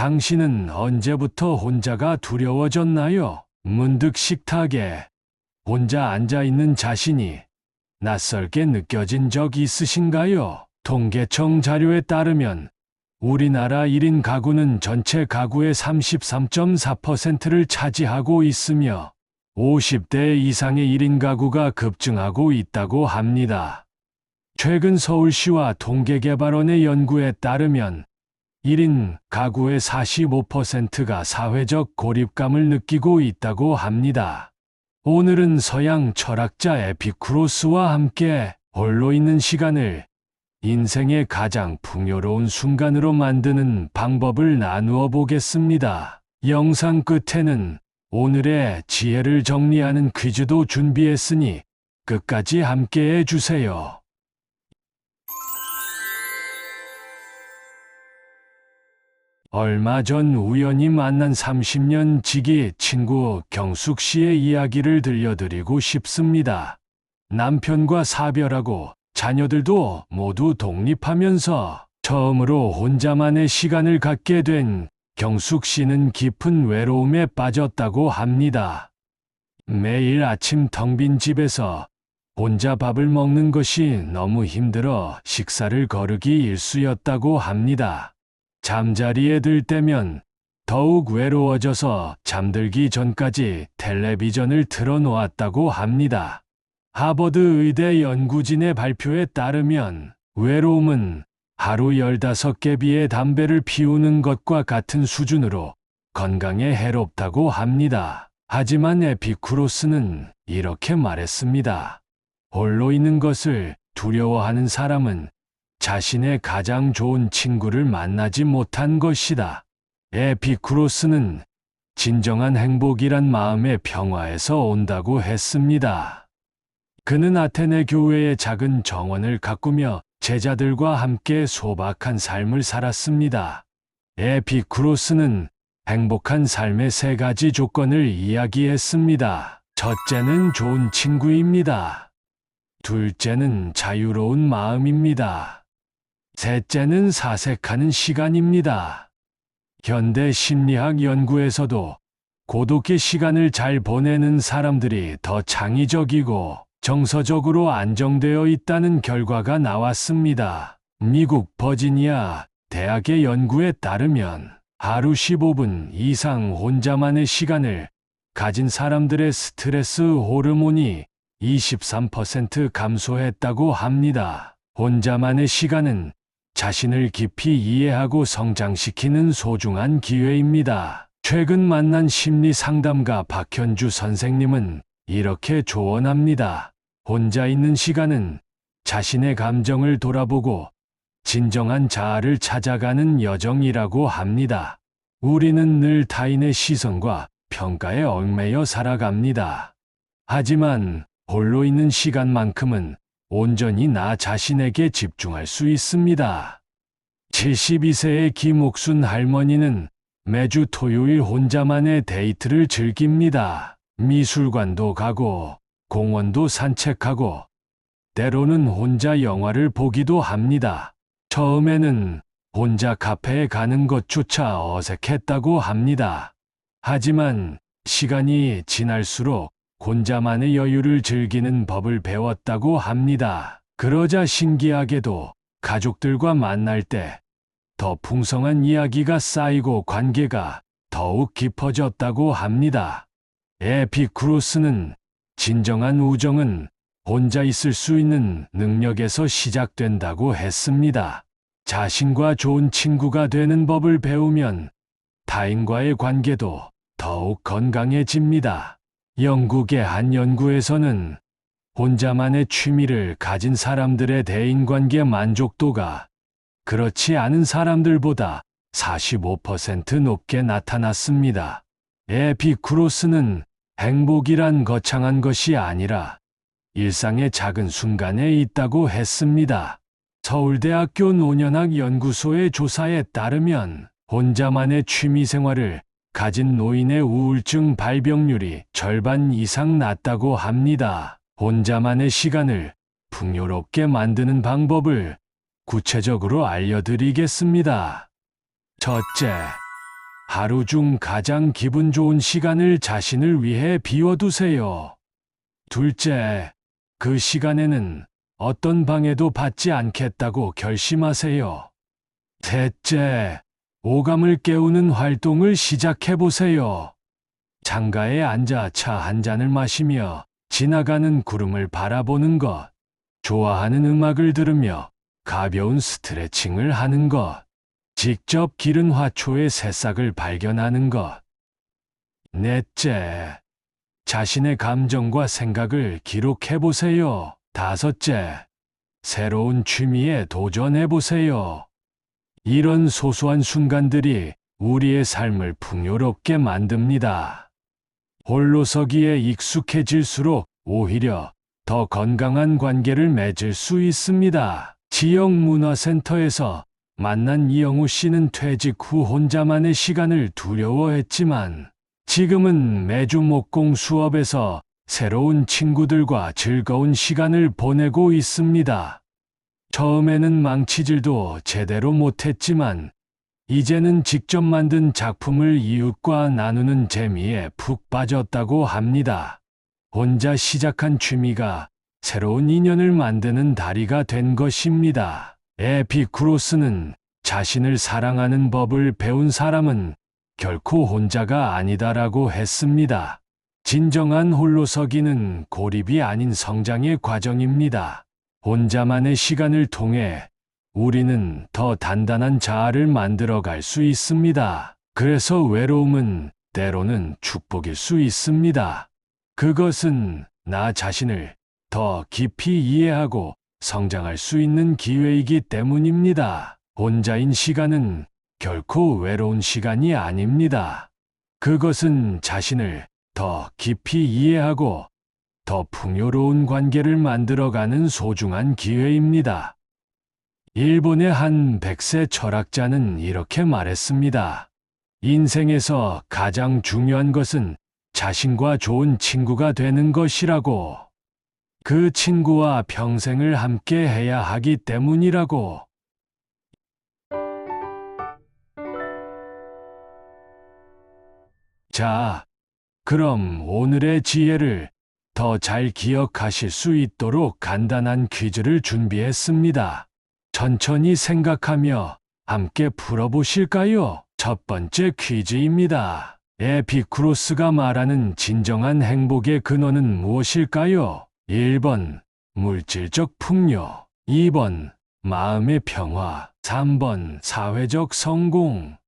당신은 언제부터 혼자가 두려워졌나요? 문득 식탁에 혼자 앉아 있는 자신이 낯설게 느껴진 적 있으신가요? 통계청 자료에 따르면 우리나라 1인 가구는 전체 가구의 33.4%를 차지하고 있으며 50대 이상의 1인 가구가 급증하고 있다고 합니다. 최근 서울시와 통계개발원의 연구에 따르면 1인 가구의 45%가 사회적 고립감을 느끼고 있다고 합니다. 오늘은 서양 철학자 에피쿠로스와 함께 홀로 있는 시간을 인생의 가장 풍요로운 순간으로 만드는 방법을 나누어 보겠습니다. 영상 끝에는 오늘의 지혜를 정리하는 퀴즈도 준비했으니 끝까지 함께 해주세요. 얼마 전 우연히 만난 30년 지기 친구 경숙 씨의 이야기를 들려드리고 싶습니다. 남편과 사별하고 자녀들도 모두 독립하면서 처음으로 혼자만의 시간을 갖게 된 경숙 씨는 깊은 외로움에 빠졌다고 합니다. 매일 아침 텅 빈 집에서 혼자 밥을 먹는 것이 너무 힘들어 식사를 거르기 일쑤였다고 합니다. 잠자리에 들 때면 더욱 외로워져서 잠들기 전까지 텔레비전을 틀어놓았다고 합니다. 하버드 의대 연구진의 발표에 따르면 외로움은 하루 15개 비의 담배를 피우는 것과 같은 수준으로 건강에 해롭다고 합니다. 하지만 에피쿠로스는 이렇게 말했습니다. 홀로 있는 것을 두려워하는 사람은 자신의 가장 좋은 친구를 만나지 못한 것이다. 에피쿠로스는 진정한 행복이란 마음의 평화에서 온다고 했습니다. 그는 아테네 교회의 작은 정원을 가꾸며 제자들과 함께 소박한 삶을 살았습니다. 에피쿠로스는 행복한 삶의 세 가지 조건을 이야기했습니다. 첫째는 좋은 친구입니다. 둘째는 자유로운 마음입니다. 셋째는 사색하는 시간입니다. 현대 심리학 연구에서도 고독의 시간을 잘 보내는 사람들이 더 창의적이고 정서적으로 안정되어 있다는 결과가 나왔습니다. 미국 버지니아 대학의 연구에 따르면 하루 15분 이상 혼자만의 시간을 가진 사람들의 스트레스 호르몬이 23% 감소했다고 합니다. 혼자만의 시간은 자신을 깊이 이해하고 성장시키는 소중한 기회입니다. 최근 만난 심리 상담가 박현주 선생님은 이렇게 조언합니다. 혼자 있는 시간은 자신의 감정을 돌아보고 진정한 자아를 찾아가는 여정이라고 합니다. 우리는 늘 타인의 시선과 평가에 얽매여 살아갑니다. 하지만 홀로 있는 시간만큼은 온전히 나 자신에게 집중할 수 있습니다. 72세의 김옥순 할머니는 매주 토요일 혼자만의 데이트를 즐깁니다. 미술관도 가고, 공원도 산책하고, 때로는 혼자 영화를 보기도 합니다. 처음에는 혼자 카페에 가는 것조차 어색했다고 합니다. 하지만 시간이 지날수록 혼자만의 여유를 즐기는 법을 배웠다고 합니다. 그러자 신기하게도 가족들과 만날 때 더 풍성한 이야기가 쌓이고 관계가 더욱 깊어졌다고 합니다. 에피쿠로스는 진정한 우정은 혼자 있을 수 있는 능력에서 시작된다고 했습니다. 자신과 좋은 친구가 되는 법을 배우면 타인과의 관계도 더욱 건강해집니다. 영국의 한 연구에서는 혼자만의 취미를 가진 사람들의 대인관계 만족도가 그렇지 않은 사람들보다 45% 높게 나타났습니다. 에피쿠로스는 행복이란 거창한 것이 아니라 일상의 작은 순간에 있다고 했습니다. 서울대학교 노년학 연구소의 조사에 따르면 혼자만의 취미 생활을 가진 노인의 우울증 발병률이 절반 이상 낮다고 합니다. 혼자만의 시간을 풍요롭게 만드는 방법을 구체적으로 알려드리겠습니다. 첫째, 하루 중 가장 기분 좋은 시간을 자신을 위해 비워두세요. 둘째, 그 시간에는 어떤 방해도 받지 않겠다고 결심하세요. 셋째, 오감을 깨우는 활동을 시작해보세요. 창가에 앉아 차 한 잔을 마시며 지나가는 구름을 바라보는 것, 좋아하는 음악을 들으며 가벼운 스트레칭을 하는 것, 직접 기른 화초의 새싹을 발견하는 것. 넷째, 자신의 감정과 생각을 기록해보세요. 다섯째, 새로운 취미에 도전해보세요. 이런 소소한 순간들이 우리의 삶을 풍요롭게 만듭니다. 홀로 서기에 익숙해질수록 오히려 더 건강한 관계를 맺을 수 있습니다. 지역 문화센터에서 만난 이영우 씨는 퇴직 후 혼자만의 시간을 두려워했지만 지금은 매주 목공 수업에서 새로운 친구들과 즐거운 시간을 보내고 있습니다. 처음에는 망치질도 제대로 못했지만 이제는 직접 만든 작품을 이웃과 나누는 재미에 푹 빠졌다고 합니다. 혼자 시작한 취미가 새로운 인연을 만드는 다리가 된 것입니다. 에피쿠로스는 자신을 사랑하는 법을 배운 사람은 결코 혼자가 아니다라고 했습니다. 진정한 홀로서기는 고립이 아닌 성장의 과정입니다. 혼자만의 시간을 통해 우리는 더 단단한 자아를 만들어 갈 수 있습니다. 그래서 외로움은 때로는 축복일 수 있습니다. 그것은 나 자신을 더 깊이 이해하고 성장할 수 있는 기회이기 때문입니다. 혼자인 시간은 결코 외로운 시간이 아닙니다. 그것은 자신을 더 깊이 이해하고 더 풍요로운 관계를 만들어가는 소중한 기회입니다. 일본의 한 백세 철학자는 이렇게 말했습니다. 인생에서 가장 중요한 것은 자신과 좋은 친구가 되는 것이라고. 그 친구와 평생을 함께 해야 하기 때문이라고. 자, 그럼 오늘의 지혜를 더 잘 기억하실 수 있도록 간단한 퀴즈를 준비했습니다. 천천히 생각하며 함께 풀어보실까요? 첫 번째 퀴즈입니다. 에피쿠로스가 말하는 진정한 행복의 근원은 무엇일까요? 1번 물질적 풍요, 2번 마음의 평화, 3번 사회적 성공.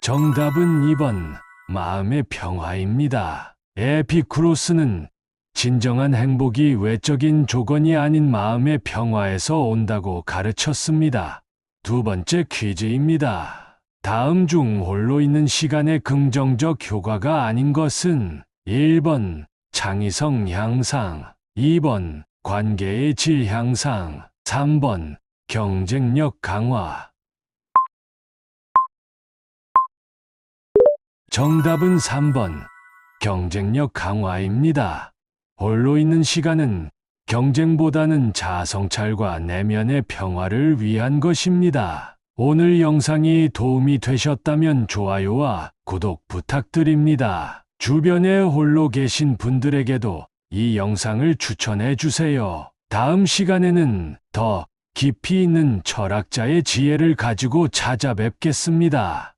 정답은 2번 마음의 평화입니다. 에피쿠로스는 진정한 행복이 외적인 조건이 아닌 마음의 평화에서 온다고 가르쳤습니다. 두 번째 퀴즈입니다. 다음 중 홀로 있는 시간의 긍정적 효과가 아닌 것은 1번 창의성 향상, 2번 관계의 질 향상, 3번 경쟁력 강화. 정답은 3번 경쟁력 강화입니다. 홀로 있는 시간은 경쟁보다는 자아성찰과 내면의 평화를 위한 것입니다. 오늘 영상이 도움이 되셨다면 좋아요와 구독 부탁드립니다. 주변에 홀로 계신 분들에게도 이 영상을 추천해 주세요. 다음 시간에는 더 깊이 있는 철학자의 지혜를 가지고 찾아뵙겠습니다.